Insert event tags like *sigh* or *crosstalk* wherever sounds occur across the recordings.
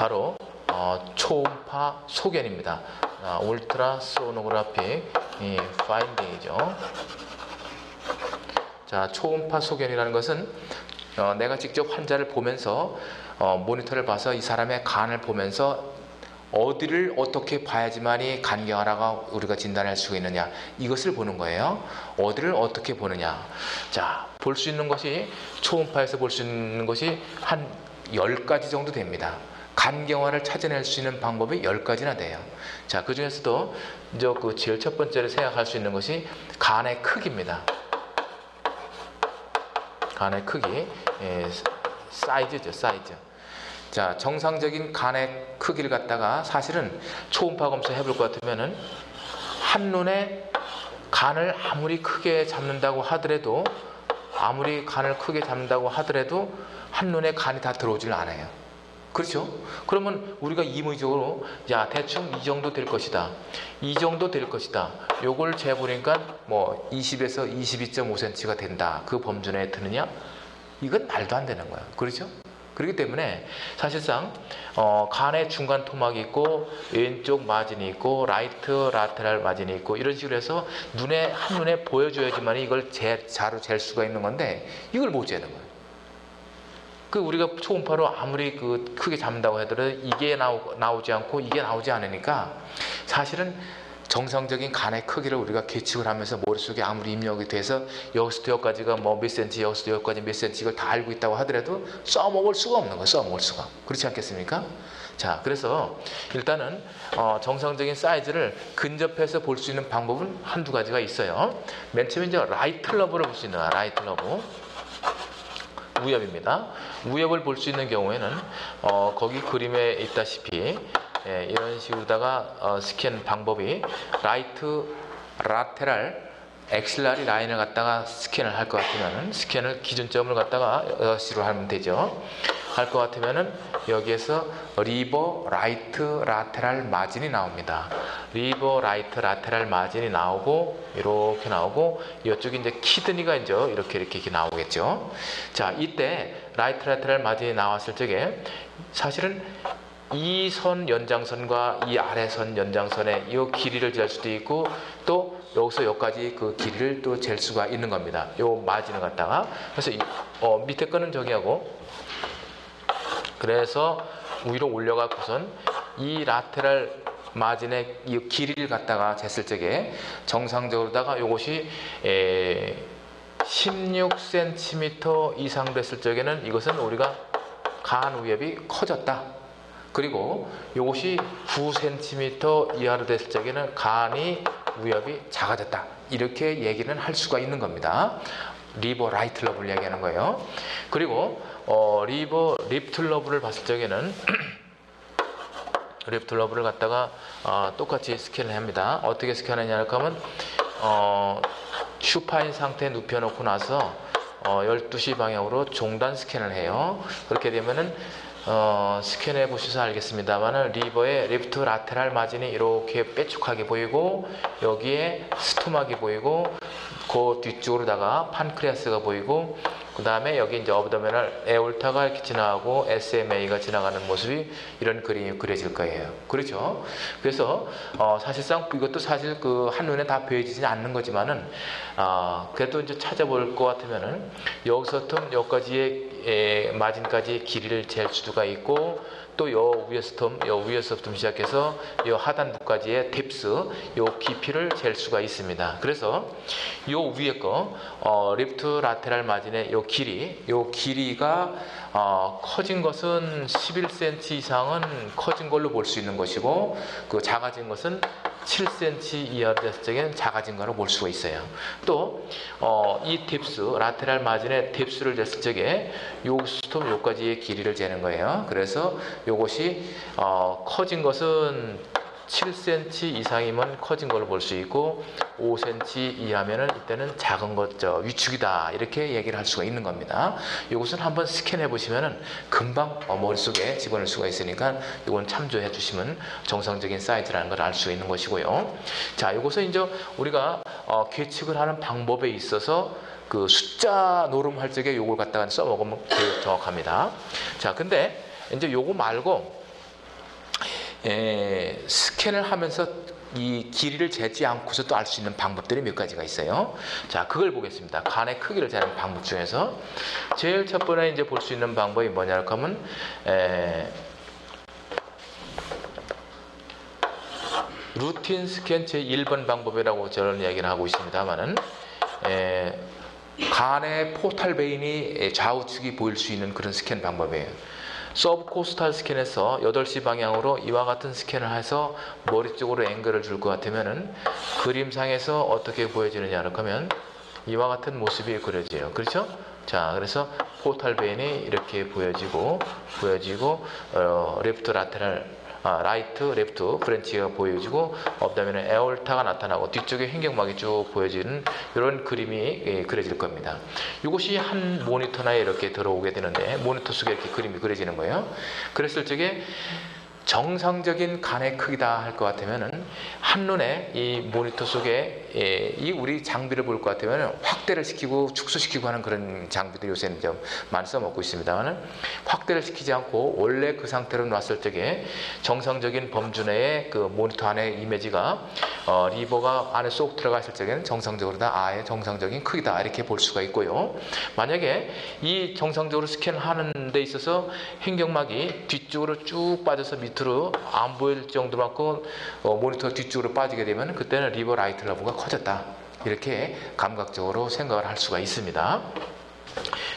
바로 어, 초음파 소견입니다. 아, 울트라 소노그래픽 이 파인딩이죠. 자, 초음파 소견이라는 것은 어, 내가 직접 환자를 보면서 어, 모니터를 봐서 이 사람의 간을 보면서 어디를 어떻게 봐야지만이 간경화라가 우리가 진단할 수가 있느냐 이것을 보는 거예요. 어디를 어떻게 보느냐. 자, 볼 수 있는 것이 초음파에서 볼 수 있는 것이 한 10가지 정도 됩니다. 간경화를 찾아낼 수 있는 방법이 10가지나 돼요. 자, 그 중에서도 이제 그 제일 첫 번째로 생각할 수 있는 것이 간의 크기입니다. 간의 크기, 예, 사이즈죠, 사이즈. 자, 정상적인 간의 크기를 갖다가 사실은 초음파 검사 해볼 것 같으면은 한눈에 간을 아무리 크게 잡는다고 하더라도 아무리 간을 크게 잡는다고 하더라도 한눈에 간이 다 들어오질 않아요. 그렇죠? 그러면 우리가 임의적으로 야 대충 이 정도 될 것이다. 이 정도 될 것이다. 요걸 재보니까 뭐 20에서 22.5cm가 된다. 그 범주 내에 드느냐? 이건 말도 안 되는 거예요. 그렇죠? 그렇기 때문에 사실상 어, 간의 중간 토막이 있고 왼쪽 마진이 있고 라이트 라테랄 마진이 있고 이런 식으로 해서 눈에 한눈에 보여줘야지만 이걸 재, 자로 잴 수가 있는 건데 이걸 못 재는 거예요. 그 우리가 초음파로 아무리 그 크게 잡는다고 하더라도 이게 나오, 나오지 않고 이게 나오지 않으니까 사실은 정상적인 간의 크기를 우리가 계측을 하면서 머릿속에 아무리 입력이 돼서 여기서부터 여기까지가 뭐 몇 센치 여기서부터 여기까지 몇 센치 이걸 다 알고 있다고 하더라도 써먹을 수가 없는 거예요 써먹을 수가. 그렇지 않겠습니까? 자 그래서 일단은 어, 정상적인 사이즈를 근접해서 볼 수 있는 방법은 한두 가지가 있어요. 맨 처음에 이제 라이트 러브를 볼 수 있는 거야 라이트 러브 무엽입니다. 무엽을 볼 수 있는 경우에는 어, 거기 그림에 있다시피 예, 이런 식으로다가 어, 스캔 방법이 라이트 라테랄 엑실라리 라인을 갖다가 스캔을 할 것 같으면은 스캔을 기준점을 갖다가 6시로 하면 되죠. 할 것 같으면은 여기에서 리버 라이트 라테랄 마진이 나옵니다. 리버 라이트 라테랄 마진이 나오고 이렇게 나오고 이쪽에 이제 키드니가 이제 이렇게 이렇게, 이렇게 나오겠죠. 자, 이때 라이트 라테랄 마진이 나왔을 적에 사실은 이 선 연장선과 이 아래 선 연장선의 이 길이를 잴 수도 있고 또 여기서 여기까지 그 길이를 또 잴 수가 있는 겁니다. 요 마진을 갖다가 그래서 이, 어, 밑에 거는 저기 하고 그래서 위로 올려갖고선 이 라테랄 마진의 이 길이를 갖다가 쟀을 적에 정상적으로다가 요것이 에, 16cm 이상 됐을 적에는 이것은 우리가 간 위협이 커졌다. 그리고 이것이 9cm 이하로 됐을 적에는 간이 위협이 작아졌다. 이렇게 얘기는 할 수가 있는 겁니다. 리버 라이트 러브를 얘기하는 거예요. 그리고 어, 리버 리프트 러브를 봤을 적에는 *clears throat* 리프트 러브를 갖다가 어, 똑같이 스캔을 합니다. 어떻게 스캔하냐고 하면 어, 슈파인 상태에 눕혀놓고 나서 어, 12시 방향으로 종단 스캔을 해요. 그렇게 되면은 어, 스캔해 보셔서 알겠습니다만은 리버의 레프트 라테랄 마진이 이렇게 빼쭉하게 보이고 여기에 스토막이 보이고 그 뒤쪽으로다가 판크레아스가 보이고 그 다음에 여기 이제 어브더미널 에올타가 이렇게 지나가고 SMA가 지나가는 모습이 이런 그림이 그려질 거예요. 그렇죠? 그래서 어, 사실상 이것도 사실 그 한눈에 다 보여지지 않는 거지만은 어, 그래도 이제 찾아볼 것 같으면은 여기서부터 여기까지의 에, 마진까지 길이를 잴 수가 있고 또 요 위에서부터 요 위에서부터 시작해서 요 하단부까지의 딥스 요 깊이를 잴 수가 있습니다. 그래서 요 위에 거 어, 리프트 라테랄 마진의 요 길이 요 길이가 어, 커진 것은 11cm 이상은 커진 걸로 볼 수 있는 것이고 그 작아진 것은 7cm 이하로 됐을 적에는 작아진 거로 볼 수가 있어요. 또, 어, 이 딥스, 라테랄 마진의 딥스를 쟀을 적에 요스톱 요까지의 길이를 재는 거예요. 그래서 요것이, 어, 커진 것은 7cm 이상이면 커진 걸로 볼 수 있고 5cm 이하면은 이때는 작은 것, 저 위축이다 이렇게 얘기를 할 수가 있는 겁니다. 이것은 한번 스캔해 보시면은 금방 어, 머릿속에 집어넣을 수가 있으니까 이건 참조해 주시면 정상적인 사이즈라는 걸 알 수 있는 것이고요. 자, 이것은 이제 우리가 어, 계측을 하는 방법에 있어서 그 숫자 노름할 적에 요걸 갖다가 써먹으면 정확합니다. 자, 근데 이제 요거 말고 에, 스캔을 하면서 이 길이를 재지 않고서 또 알 수 있는 방법들이 몇 가지가 있어요. 자, 그걸 보겠습니다. 간의 크기를 재는 방법 중에서 제일 첫 번째 이제 볼 수 있는 방법이 뭐냐고 하면 에, 루틴 스캔 제 1번 방법이라고 저는 이야기를 하고 있습니다만은 에, 간의 포탈 베인이 좌우측이 보일 수 있는 그런 스캔 방법이에요. 서브코스탈 스캔에서 8시 방향으로 이와 같은 스캔을 해서 머리 쪽으로 앵글을 줄 것 같으면은 그림상에서 어떻게 보여지느냐를 하면 이와 같은 모습이 그려져요. 그렇죠? 자, 그래서 포탈 베인이 이렇게 보여지고 보여지고 어, 레프트 라테랄 아, 라이트, 레프트, 프렌치가 보여지고 그다음에는 에올타가 나타나고 뒤쪽에 횡격막이 쭉 보여지는 이런 그림이 예, 그려질 겁니다. 이것이 한 모니터나 이렇게 들어오게 되는데 모니터 속에 이렇게 그림이 그려지는 거예요. 그랬을 적에 정상적인 간의 크기다 할 것 같으면은 한눈에 이 모니터 속에 예, 이 우리 장비를 볼 것 같으면 확대를 시키고 축소시키고 하는 그런 장비들이 요새는 좀 많이 써먹고 있습니다만은 확대를 시키지 않고 원래 그 상태로 놨을 적에 정상적인 범주 내에 그 모니터 안에 이미지가 어, 리버가 안에 쏙 들어갔을 적에는 정상적으로 다 아예 정상적인 크기다 이렇게 볼 수가 있고요. 만약에 이 정상적으로 스캔을 하는 데 있어서 횡격막이 뒤쪽으로 쭉 빠져서 밑으로 안 보일 정도만큼 어, 모니터 뒤쪽으로 빠지게 되면 그때는 리버 라이트 러브가 커졌다. 이렇게 감각적으로 생각을 할 수가 있습니다.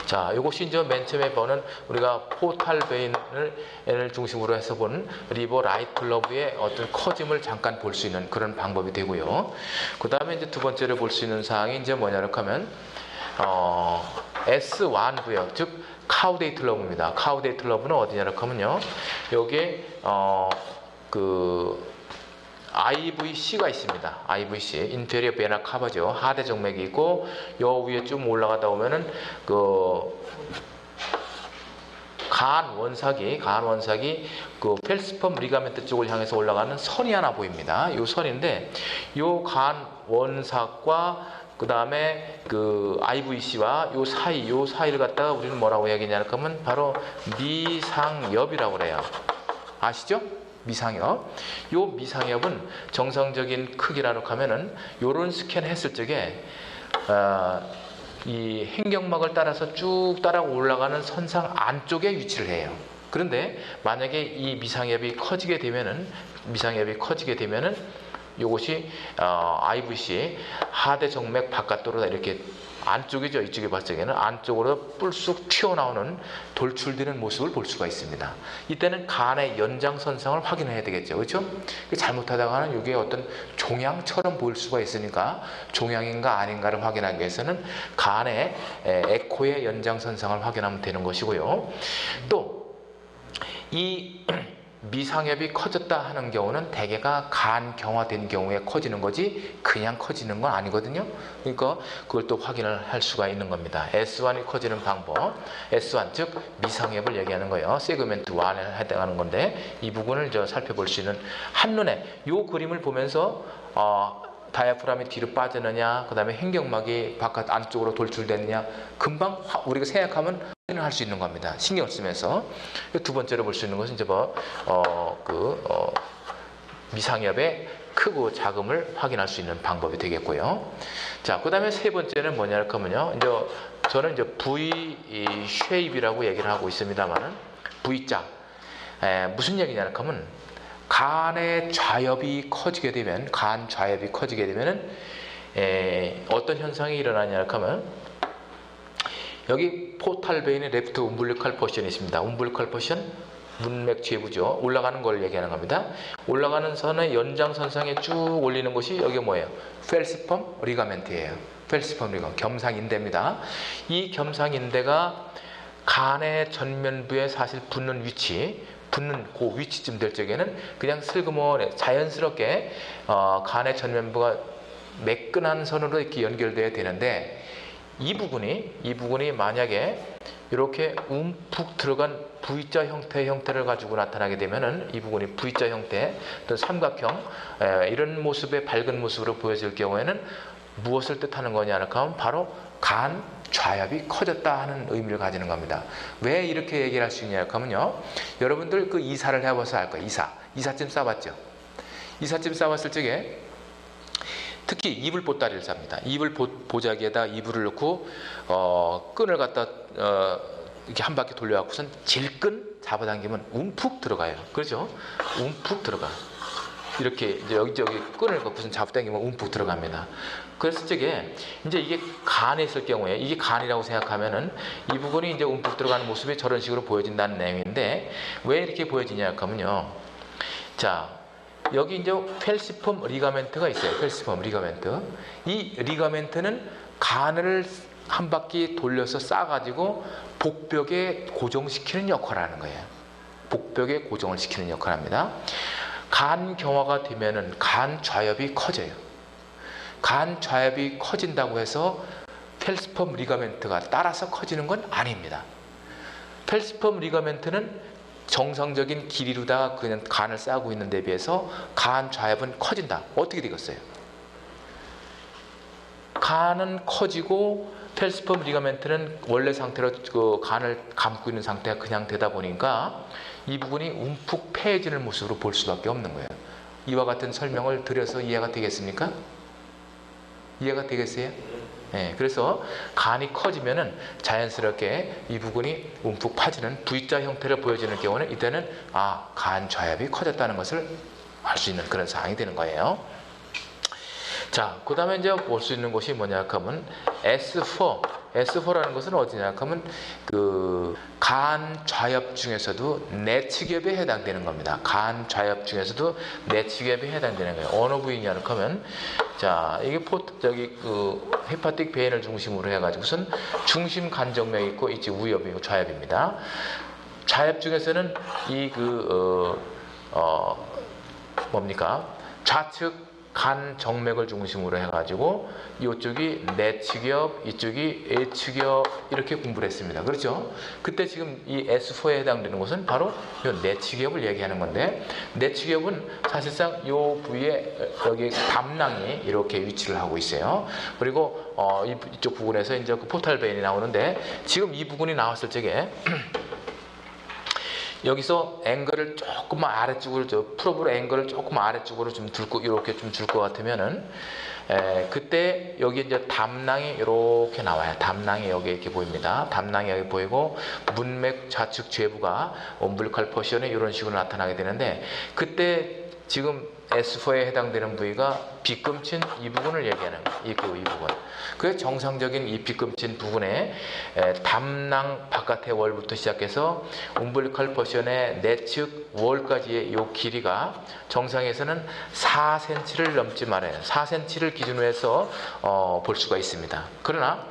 자, 이것이 이제 맨 처음에 보는 우리가 포탈 베인을 을 중심으로 해서 보는 리버 라이트 러브의 어떤 커짐을 잠깐 볼 수 있는 그런 방법이 되고요. 그 다음에 이제 두 번째로 볼 수 있는 사항이 이제 뭐냐고 하면 어, S1 구역, 즉 카우데이트 러브입니다. 카우데이트 러브는 어디냐고 하면요. 여기에 어, 그 IVC가 있습니다. IVC, 인테리어 베나 카버죠. 하대 정맥이 있고 요 위에 좀 올라가다 보면은 그 간 원삭이 간 원삭이 그 펠스펌 리가멘트 쪽을 향해서 올라가는 선이 하나 보입니다. 요 선인데 요 간 원삭과 그 다음에 그 IVC와 요 사이 요 사이를 갖다가 우리는 뭐라고 얘기하냐 하면 바로 미상엽이라고 그래요. 아시죠? 미상엽. 요 미상엽은 정상적인 크기라고 하면은 요런 스캔 했을 적에 어, 이 횡격막을 따라서 쭉 따라 올라가는 선상 안쪽에 위치를 해요. 그런데 만약에 이 미상엽이 커지게 되면은 미상엽이 커지게 되면은 요것이 어, IVC 하대 정맥 바깥으로 이렇게 안쪽이죠. 이쪽에 봤을 적에는 안쪽으로 뿔쑥 튀어나오는 돌출되는 모습을 볼 수가 있습니다. 이때는 간의 연장선상을 확인해야 되겠죠. 그렇죠? 잘못하다가는 이게 어떤 종양처럼 보일 수가 있으니까 종양인가 아닌가를 확인하기 위해서는 간의 에, 에코의 연장선상을 확인하면 되는 것이고요. 또 이 미상엽이 커졌다 하는 경우는 대개가 간 경화된 경우에 커지는 거지 그냥 커지는 건 아니거든요. 그러니까 그걸 또 확인을 할 수가 있는 겁니다. S1이 커지는 방법, S1 즉 미상엽을 얘기하는 거예요. 세그멘트 1에 해당하는 건데 이 부분을 저 살펴볼 수 있는 한눈에 이 그림을 보면서 어, 다이아프람이 뒤로 빠지느냐, 그 다음에 횡격막이 바깥 안쪽으로 돌출되느냐, 금방 화- 우리가 생각하면 할 수 있는 겁니다. 신경 쓰면서 두 번째로 볼 수 있는 것은 이제 뭐, 어, 그 어, 미상엽의 크고 작음을 확인할 수 있는 방법이 되겠고요. 자, 그 다음에 세 번째는 뭐냐 하면요. 이제 저는 이제 V 쉐입이라고 얘기를 하고 있습니다만은 V자. 에, 무슨 얘기냐 하면 간의 좌엽이 커지게 되면 간 좌엽이 커지게 되면은 에, 어떤 현상이 일어나냐 하면 여기 포탈 베인의 레프트 움블리컬 포션이 있습니다. 움블리컬 포션 문맥 제부죠. 올라가는 걸 얘기하는 겁니다. 올라가는 선의 연장선상에 쭉 올리는 것이 여기 뭐예요? 펠스펌 리가멘트예요. 펠스펌 리가 겸상인대입니다. 이 겸상인대가 간의 전면부에 사실 붙는 위치, 붙는 그 위치쯤 될 적에는 그냥 슬그머니 자연스럽게 어, 간의 전면부가 매끈한 선으로 이렇게 연결돼야 되는데 이 부분이 이 부분이 만약에 이렇게 움푹 들어간 V자 형태의 형태를 가지고 나타나게 되면은 이 부분이 V자 형태 또 삼각형 에, 이런 모습의 밝은 모습으로 보여질 경우에는 무엇을 뜻하는 거냐 하면 바로 간 좌엽이 커졌다 하는 의미를 가지는 겁니다. 왜 이렇게 얘기를 할 수 있냐 하면요. 여러분들 그 이사를 해봐서 알 거예요. 이사. 이삿짐 싸봤죠. 이삿짐 싸봤을 적에 특히 이불 보따리를 쌉니다. 이불 보, 보자기에다 이불을 넣고 어, 끈을 갖다 어, 이렇게 한 바퀴 돌려갖고선 질끈 잡아당기면 움푹 들어가요. 그렇죠? 움푹 들어가. 이렇게 이제 여기저기 끈을 갖고선 잡아당기면 움푹 들어갑니다. 그랬을 적에 이제 이게 간에 있을 경우에 이게 간이라고 생각하면은 이 부분이 이제 움푹 들어가는 모습이 저런 식으로 보여진다는 내용인데 왜 이렇게 보여지냐 하면요. 자, 여기 이제 펠시폼 리가멘트가 있어요. 펠시폼 리가멘트. 이 리가멘트는 간을 한 바퀴 돌려서 싸가지고 복벽에 고정시키는 역할을 하는 거예요. 복벽에 고정을 시키는 역할을 합니다. 간 경화가 되면은 간 좌엽이 커져요. 간 좌엽이 커진다고 해서 펠스펌 리가멘트가 따라서 커지는 건 아닙니다. 펠스펌 리가멘트는 정상적인 길이로다가 그냥 간을 싸고 있는 데 비해서 간 좌엽은 커진다. 어떻게 되겠어요? 간은 커지고 펠스펌 리가멘트는 원래 상태로 그 간을 감고 있는 상태가 그냥 되다 보니까 이 부분이 움푹 패해지는 모습으로 볼 수밖에 없는 거예요. 이와 같은 설명을 드려서 이해가 되겠습니까? 이해가 되겠어요? 네, 그래서 간이 커지면은 자연스럽게 이 부분이 움푹 파지는 V자 형태를 보여지는 경우는 이때는 아, 간 좌엽이 커졌다는 것을 알 수 있는 그런 상황이 되는 거예요. 자, 그 다음에 이제 볼 수 있는 것이 뭐냐 하면 S4. S4라는 것은 어디냐 하면 그 간 좌엽 중에서도 내측엽에 해당되는 겁니다. 간 좌엽 중에서도 내측엽에 해당되는 거예요. 어느 부위냐 하면 자, 이게 포 저기 그 헤파틱 베인을 중심으로 해 가지고선 중심 간정맥이 있고 이제 우엽이고 좌엽입니다. 좌엽 중에서는 이그 어, 어, 뭡니까? 좌측 간 정맥을 중심으로 해가지고 이쪽이 내측엽, 이쪽이 A측엽 이렇게 공부를 했습니다. 그렇죠? 그때 지금 이 S4에 해당되는 것은 바로 이 내측엽을 얘기하는 건데 내측엽은 사실상 이 부위에 여기 담낭이 이렇게 위치를 하고 있어요. 그리고 어, 이쪽 부분에서 이제 그 포탈 베인이 나오는데 지금 이 부분이 나왔을 적에 *clears throat* 여기서 앵글을 조금만 아래쪽으로 저 프로브로 앵글을 조금 아래쪽으로 좀 들고 이렇게 좀 줄 것 같으면은 에, 그때 여기 이제 담낭이 이렇게 나와요. 담낭이 여기 이렇게 보입니다. 담낭이 여기 보이고 문맥 좌측 죄부가 엄블리컬 퍼션에 이런 식으로 나타나게 되는데 그때 지금 S4에 해당되는 부위가 빗금친 이 부분을 얘기하는 이, 그, 이 부분. 그 정상적인 이 빗금친 부분에 에, 담낭 바깥의 월부터 시작해서 umbilical 퍼션의 내측 월까지의 이 길이가 정상에서는 4cm를 넘지 말아요. 4cm를 기준으로 해서 어, 볼 수가 있습니다. 그러나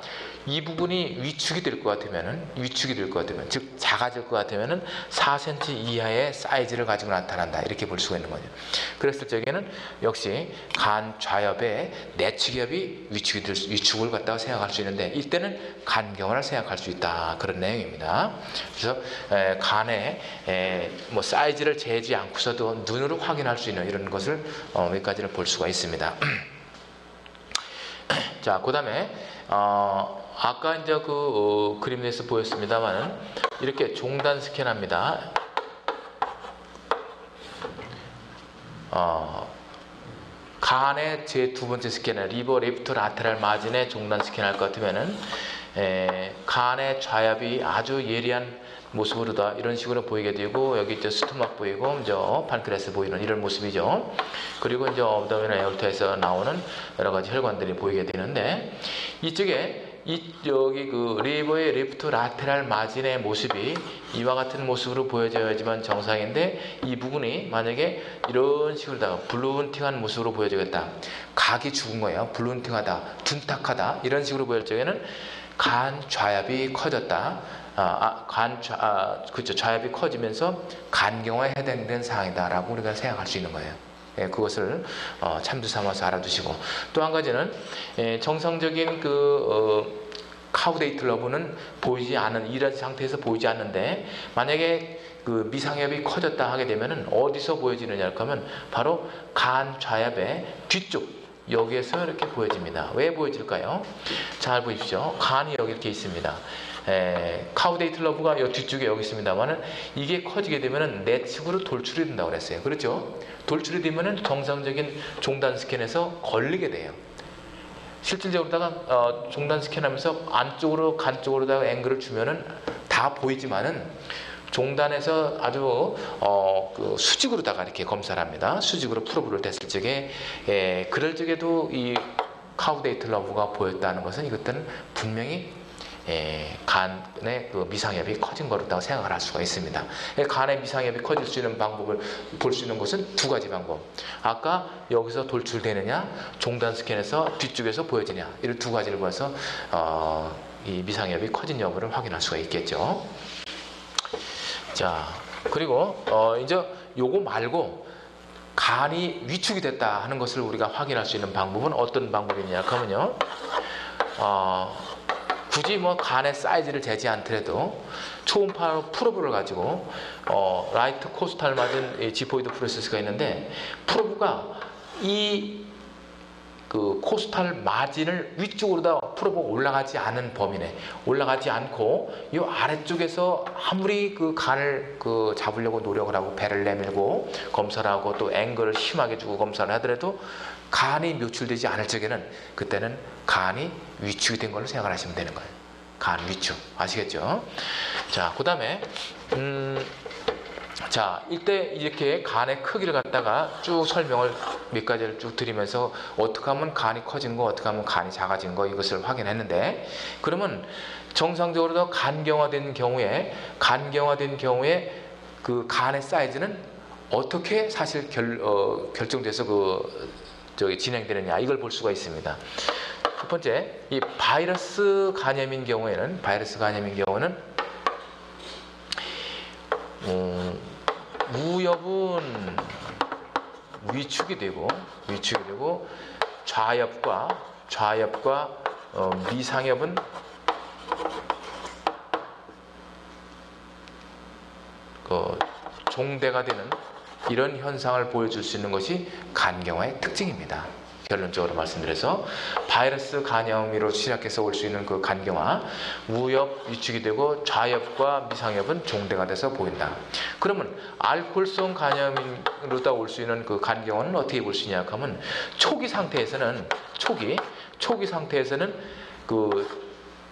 이 부분이 위축이 될 것 같으면은 위축이 될 것 같으면 즉 작아질 것 같으면은 4cm 이하의 사이즈를 가지고 나타난다 이렇게 볼 수가 있는 거죠. 그랬을 적에는 역시 간 좌엽의 내측엽이 위축이 될 수, 위축을 갖다가 생각할 수 있는데 이때는 간경화를 생각할 수 있다 그런 내용입니다. 그래서 에, 간의 에, 뭐 사이즈를 재지 않고서도 눈으로 확인할 수 있는 이런 것을 어, 몇 가지를 볼 수가 있습니다. *clears throat* 자, 그 다음에 어, 아까 이제 그 어, 그림에서 보였습니다만은 이렇게 종단 스캔합니다. 어, 간의 제 두 번째 스캔은 리버 레프트 라테랄 마진의 종단 스캔할 것 같으면은 에, 간의 좌엽이 아주 예리한 모습으로 다 이런 식으로 보이게 되고 여기 이제 스토막 보이고 이제 판크레스 보이는 이런 모습이죠. 그리고 이제 업다미나 에어터에서 나오는 여러 가지 혈관들이 보이게 되는데 이쪽에 이 여기 그 리버의 레프트 라테랄 마진의 모습이 이와 같은 모습으로 보여져야지만 정상인데 이 부분이 만약에 이런 식으로 다 블루운팅한 모습으로 보여지겠다. 각이 죽은 거예요. 블루운팅하다, 둔탁하다 이런 식으로 보일 적에는 간 좌엽이 커졌다. 아, 아, 간 좌, 아, 그렇죠. 좌엽이 커지면서 간경화에 해당된 사항이다라고 우리가 생각할 수 있는 거예요. 예, 그것을 어, 참조 삼아서 알아두시고 또 한 가지는 예, 정상적인 그 어, 카우데이트 러브는 보이지 않은 이런 상태에서 보이지 않는데 만약에 그 미상엽이 커졌다 하게 되면은 어디서 보여지느냐 하면 바로 간 좌엽의 뒤쪽 여기에서 이렇게 보여집니다. 왜 보여질까요? 잘 보십시오. 간이 여기 이렇게 있습니다. 에, 카우데이트 러브가 요 뒤쪽에 여기 있습니다만은 이게 커지게 되면은 내측으로 돌출이 된다고 그랬어요. 그렇죠? 돌출이 되면은 정상적인 종단 스캔에서 걸리게 돼요. 실질적으로다가 어, 종단 스캔하면서 안쪽으로 간 쪽으로다가 앵글을 주면은 다 보이지만은 종단에서 아주 어, 그 수직으로다가 이렇게 검사를 합니다. 수직으로 프로브를 됐을 적에 예, 그럴 적에도 이 카우데이트 러브가 보였다는 것은 이것들은 분명히 예, 간의 그 미상엽이 커진 거라고 생각을 할 수가 있습니다. 예, 간의 미상엽이 커질 수 있는 방법을 볼 수 있는 것은 두 가지 방법. 아까 여기서 돌출되느냐, 종단 스캔에서 뒤쪽에서 보여지냐 이런 두 가지를 봐서 어, 이 미상엽이 커진 여부를 확인할 수가 있겠죠. 자, 그리고 어, 이제 요거 말고 간이 위축이 됐다 하는 것을 우리가 확인할 수 있는 방법은 어떤 방법이냐 하면요. 어, 굳이 뭐 간의 사이즈를 재지 않더라도 초음파 프로브를 가지고 어, 라이트 코스탈 맞은 이 지포이드 프로세스가 있는데 프로브가 이 그 코스탈 마진을 위쪽으로 다 프로브가 올라가지 않은 범위 내 올라가지 않고 이 아래쪽에서 아무리 그 간을 그 잡으려고 노력을 하고 배를 내밀고 검사를 하고 또 앵글을 심하게 주고 검사를 하더라도 간이 노출되지 않을 적에는 그때는 간이 위축이 된 걸로 생각을 하시면 되는 거예요. 간 위축 아시겠죠? 자, 그 다음에 음, 자, 이때 이렇게 간의 크기를 갖다가 쭉 설명을 몇 가지를 쭉 드리면서 어떻게 하면 간이 커진 거, 어떻게 하면 간이 작아진 거 이것을 확인했는데 그러면 정상적으로 간경화된 경우에 간경화된 경우에 그 간의 사이즈는 어떻게 사실 결, 어, 결정돼서 그 저기 진행되느냐 이걸 볼 수가 있습니다. 첫 번째, 이 바이러스 간염인 경우에는 바이러스 간염인 경우는 음, 무엽은 위축이 되고 위축이 되고 좌엽과 좌엽과 어, 미상엽은 그 종대가 되는 이런 현상을 보여줄 수 있는 것이 간경화의 특징입니다. 결론적으로 말씀드려서 바이러스 간염으로 시작해서 올 수 있는 그 간경화 우엽 위축이 되고 좌엽과 미상엽은 종대가 돼서 보인다. 그러면 알코올성 간염으로다 올 수 있는 그 간경화는 어떻게 볼 수 있냐 하면 초기 상태에서는 초기 초기 상태에서는 그,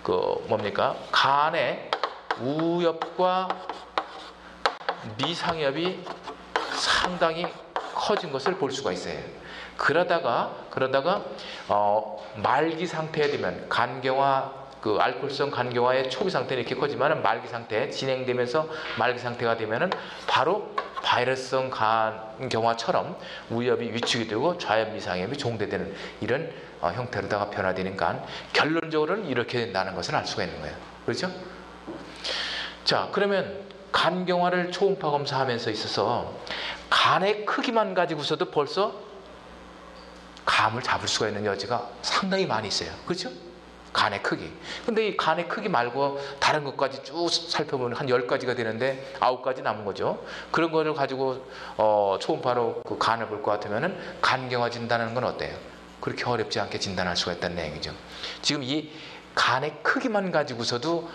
그 뭡니까 간의 우엽과 미상엽이 상당히 커진 것을 볼 수가 있어요. 그러다가 그러다가 어, 말기 상태에 되면 간경화 그 알코올성 간경화의 초기 상태는 이렇게 커지만은 말기 상태 진행되면서 말기 상태가 되면은 바로 바이러스성 간경화처럼 우엽이 위축이 되고 좌엽 미상엽이 종대되는 이런 어, 형태로다가 변화되니까 결론적으로는 이렇게 된다는 것을 알 수가 있는 거예요. 그렇죠? 자, 그러면 간경화를 초음파 검사하면서 있어서 간의 크기만 가지고서도 벌써 감을 잡을 수가 있는 여지가 상당히 많이 있어요. 그렇죠? 간의 크기. 근데 이 간의 크기 말고 다른 것까지 쭉 살펴보면 한 10가지가 되는데 9가지 남은 거죠. 그런 거를 가지고 어, 초음파로 그 간을 볼 것 같으면은 간경화 진단하는 건 어때요? 그렇게 어렵지 않게 진단할 수가 있다는 내용이죠. 지금 이 간의 크기만 가지고서도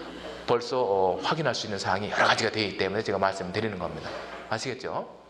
벌써 어, 확인할 수 있는 사항이 여러 가지가 되기 때문에 제가 말씀드리는 겁니다. 아시겠죠?